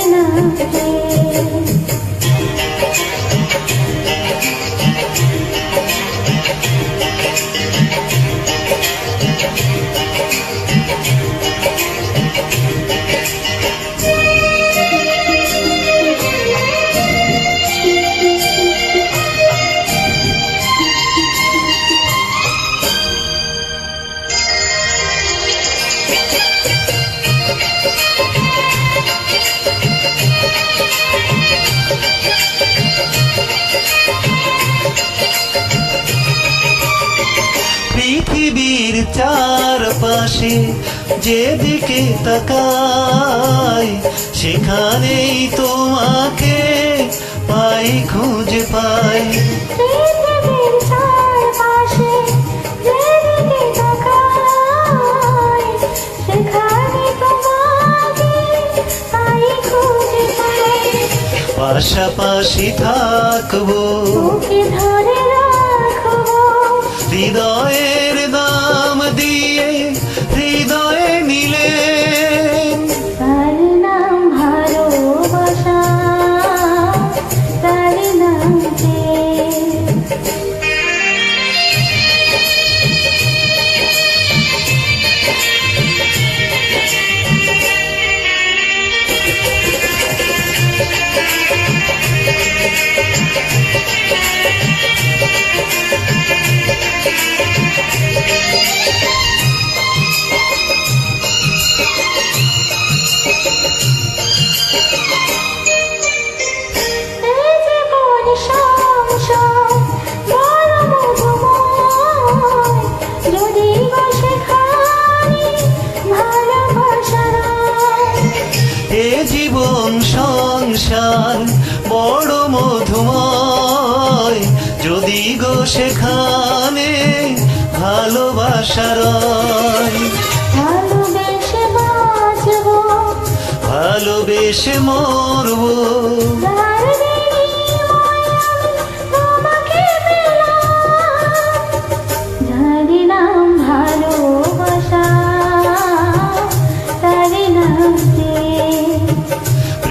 তার চারপাশে যেদিকে তাকাই সেখানেই তোমাকে পাই খুঁজে পাই। পাশাপাশি থাকব যেদিকে জীবন সংসার বড় মধুময়। যদি গো সেখানে ভালোবাসার ভালোবেসে মরবো। বিনিময়ে